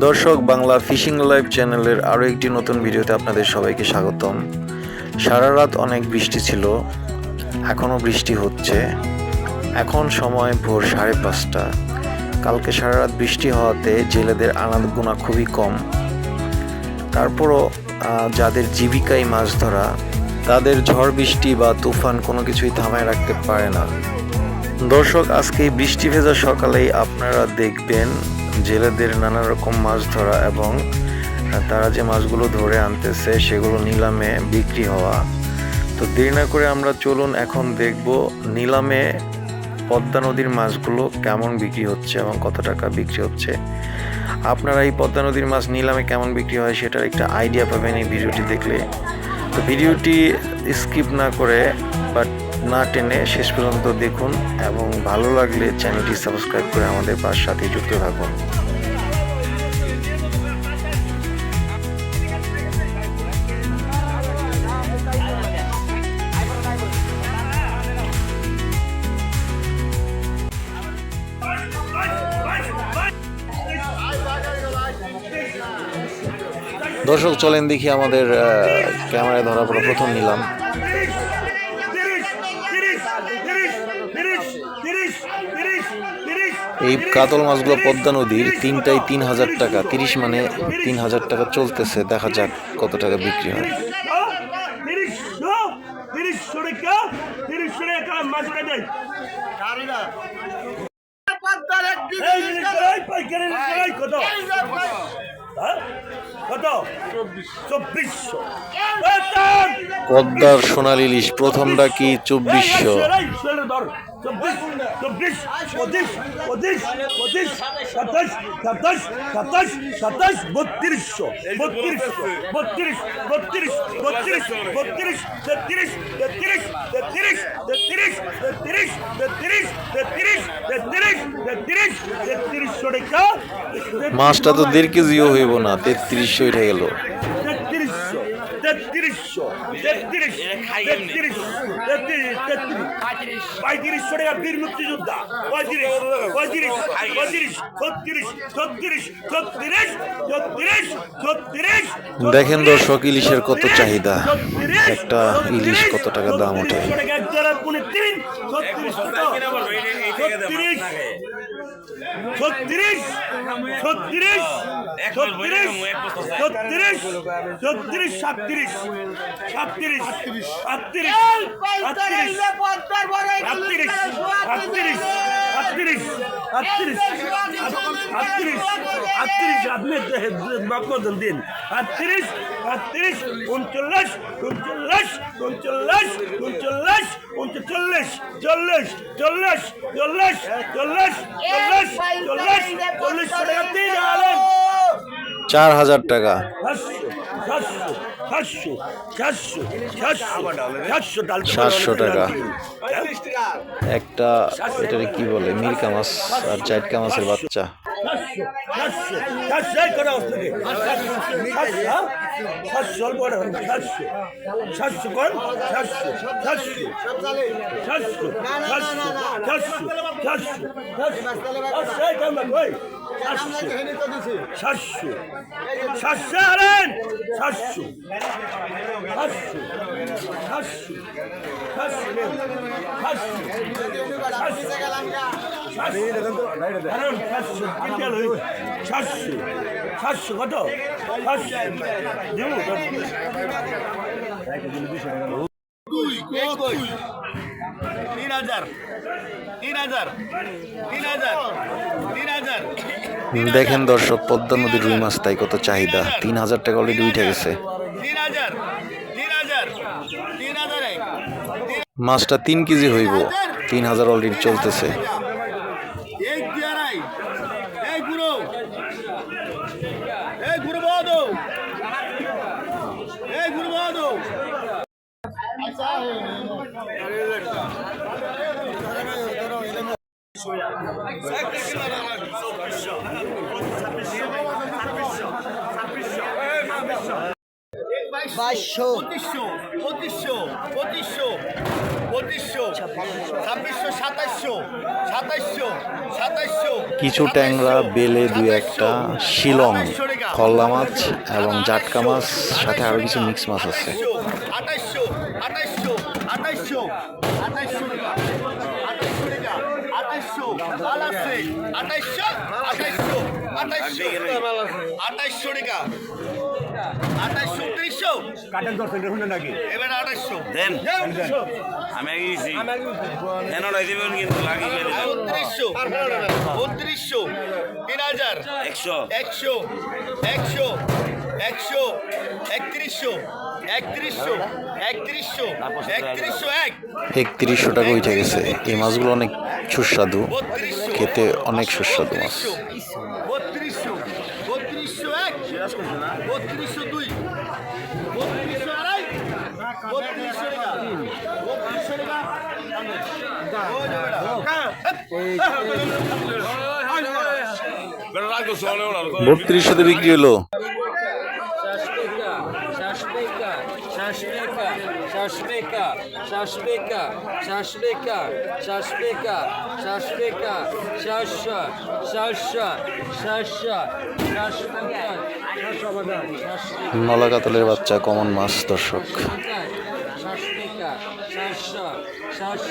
দর্শক, Bangla fishing live চ্যানেলের আরও একটি নতুন ভিডিওতে আপনাদের সবাইকে স্বাগতম। সারা রাত অনেক বৃষ্টি ছিল, এখনও বৃষ্টি হচ্ছে। এখন সময় ভোর সাড়ে পাঁচটা। কালকে সারা রাত বৃষ্টি হওয়াতে জেলেদের আনাদ গুণা খুবই কম। তারপরও যাদের জীবিকাই মাছ ধরা, তাদের ঝড় বৃষ্টি বা তুফান কোনো কিছুই থামায় রাখতে পারে না। দর্শক, আজকে বৃষ্টি ভেজা সকালেই আপনারা দেখবেন জেলেদের নানা রকম মাছ ধরা এবং তারা যে মাছগুলো ধরে আনতেছে, সেগুলো নিলামে বিক্রি হওয়া। তো দেরি না করে আমরা চলুন এখন দেখব নিলামে পদ্মা নদীর মাছগুলো কেমন বিক্রি হচ্ছে এবং কত টাকা বিক্রি হচ্ছে। আপনারা এই পদ্মা নদীর মাছ নিলামে কেমন বিক্রি হয় সেটার একটা আইডিয়া পাবেন এই ভিডিওটি দেখলে। তো ভিডিওটি স্কিপ না করে না টেনে শেষ পর্যন্ত দেখুন এবং ভালো লাগলে চ্যানেলটি সাবস্ক্রাইব করে আমাদের সাথে যুক্ত থাকুন। দর্শক, চলেন দেখি আমাদের ক্যামেরায় ধরা পড়া প্রথম নিলাম তিরিশ তিরিশ তিরিশ তিরিশ তিরিশ তিরিশ তিরিশ এই কাতল মাছগুলো পদ্মা নদীর তিনটাই তিন হাজার টাকা তিরিশ মানে তিন হাজার টাকা চলতেছে দেখা যাক কত টাকা বিক্রি হয়। হ্যাঁ? কত চব্বিশশো পদ্মার সোনালী ইলিশ, প্রথমটা কি চব্বিশশো? বত্রিশশো বত্রিশশো বত্রিশ বত্রিশ বত্রিশ তেত্রিশ তেত্রিশ তেত্রিশ তেত্রিশ তেত্রিশ তেত্রিশ তেত্রিশ তেত্রিশ তেত্রিশ তেত্রিশশো মাছটা তো দেড় কেজিও হইব না, তেত্রিশশো উঠে গেল। তেত্রিশ তেত্রিশ তেত্রিশ তেত্রিশ পঁয়ত্রিশশো টাকা বীর মুক্তিযোদ্ধা পঁয়ত্রিশ পঁয়ত্রিশ পঁয়ত্রিশ ছত্রিশ ছত্রিশ ছত্রিশ ছত্রিশ ছত্রিশ দেখেন দর্শক ইলিশের কত চাহিদা একটা ইলিশ কত টাকা দাম ওঠে ছত্রিশ ছত্রিশ ছত্রিশ ছত্রিশ ছত্রিশ ছত্রিশ ছত্রিশ সাতত্রিশ সাতত্রিশ সাতত্রিশ সাতত্রিশ সাতত্রিশ সাতত্রিশ আটত্রিশ আটত্রিশ আটত্রিশ আটত্রিশ আপনি বাপ দিন আটত্রিশ আটত্রিশ উনচল্লিশ উনচল্লিশ উনচল্লিশ উনচল্লিশ উনচল্লিশ চল্লিশ চল্লিশ চল্লিশ চল্লিশ চল্লিশ চল্লিশ চল্লিশ টাকা তিন আলেন চার হাজার টাকা সাতশো সাতশো সাতশো সাতশো সাতশো টাকা। একটা এটা কি বলে? মিরকা মাছ আর চাইটকা মাছের বাচ্চা। সাতশো হ্যাঁ? অল্প সাতশো সাতশো কর সাতশো সাতশো সাতশো সাতশো সাতশো সাতশো সাতশো সাতশো সাতশো সাতশো সাতশো সাতশো সাতশো দেখেন দর্শক, পদ্মা নদীর রুই মাছ তাই কত চাহিদা। তিন হাজার টাকা অলরেডি উঠে গেছে। মাছটা তিন কেজি হইব। তিন হাজার অলরেডি চলতেছে এই দিয়ারাই এই গুরু এই গুরু বাদো এই গুরু বাদো বাইশশো। পঁচিশশো পঁচিশশো পঁচিশশো পঁচিশশো ছাব্বিশশো সাতাইশশো সাতাইশশো সাতাইশশো কিছু ট্যাংরা বেলে দু একটা শিলং কল্লা মাছ এবং জাটকা মাছ সাথে আরও কিছু মিক্স মাছ আছে। আঠাইশশো আঠাইশশো টাকা আঠাইশশো। উনত্রিশশো কাটেন দশ শুনে নাকি এবার আঠাইশশো। দেন। আমি আগে গেছি। দেন ওটাই দিবেন কিন্তু লাগি গেলে। উনত্রিশশো উনত্রিশশো তিন হাজার। একশো। একশো। একশো। একশো একত্রিশশো একত্রিশশো একত্রিশশো একত্রিশশো এক। একত্রিশশো টাকা উঠে গেছে এই মাছগুলো অনেক সুস্বাদু খেতে অনেক সুস্বাদু মাছ। বত্রিশশো বত্রিশশো এক বত্রিশশো দুই বত্রিশশো আড়াই বত্রিশশো টাকা বত্রিশশো টাকা বত্রিশশোতে বিক্রি হলো। শাসবেকা শাসবেকা শাসবেকা শাসবেকা শাস শাস শাস নলাকাতলের বাচ্চা কমন মাছ দর্শক। শাসবেকা শাস শাস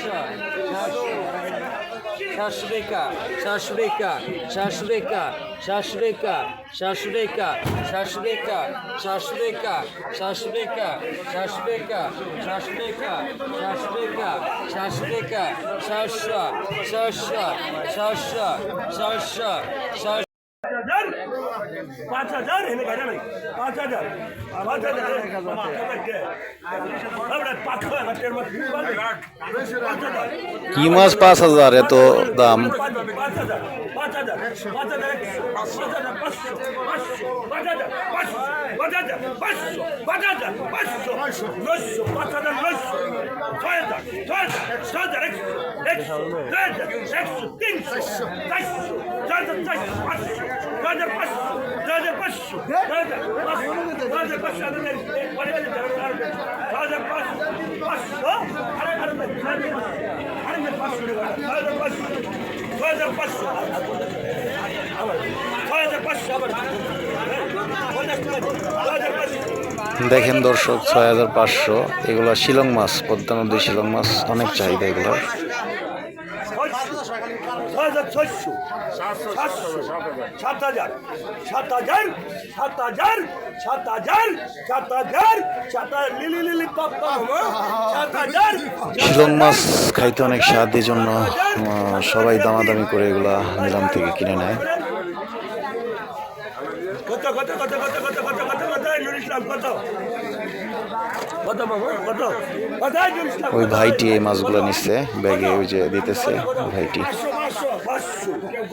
Shashbeka, Shashbeka, Shashbeka, Shashbeka, Shashbeka, Shashbeka, Shashbeka, Shashbeka, Shashbeka, Shashbeka, Shashbeka, Shashbeka, Shasha, Shasha, Shasha, Shasha, Shasha. পাঁচ হাজার এনে বাইরে নাই পাঁচ হাজার পাঁচ হাজার কি মাছ পাঁচ হাজার এত দাম একশো দেখেন দর্শক, ছয় হাজার পাঁচশো। এগুলো শিলং মাছ, পদ্মা নদী শিলং মাছ, অনেক চাহিদা এগুলো ছয় হাজার ছয়শো সাতশো সাত হাজার সাত হাজার সাত হাজার সাত হাজার সাত হাজার সাত লিলি লিলি পাপ্পা সাত হাজার শিলং মাছ খাইতে অনেক স্বাদ এই জন্য সবাই দামাদামি করে এগুলা নিলাম থেকে কিনে নেয় কত কত কত কত কত কত কত কত নুর ইসলাম কত? কত বাবা কত? কত নুর ইসলাম ওই ভাইটি এই মাছগুলো নিচ্ছে ব্যাগে ওই যে দিতেছে ওই ভাইটি। পাঁচশো পাঁচশো পাঁচশো কেউ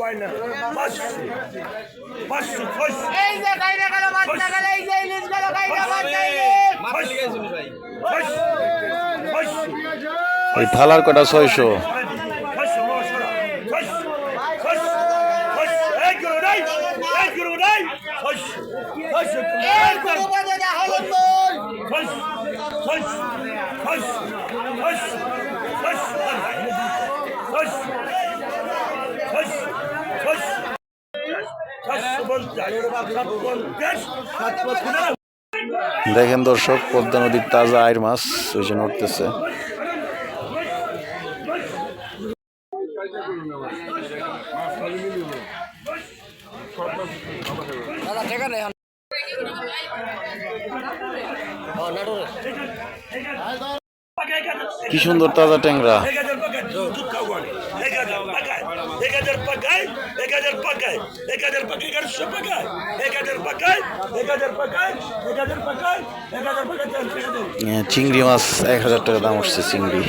দেখেন দর্শক পদ্মা নদীর তাজা আয়ের মাছ ওই যে নড়তেছে। কি সুন্দর তাজা ট্যাংরা। এক হাজার পাকায় এক হাজার পাকায় এক হাজার পাকায় এক হাজার এক হাজার পাকায় এগারোশো পাকায় এক হাজার পাকায় এক হাজার পাকায় এক হাজার পাকায় এক হাজার পাকায় চারশো টাকা দিন এ, চিংড়ি মাছ এক হাজার টাকা দাম উঠছে চিংড়ি।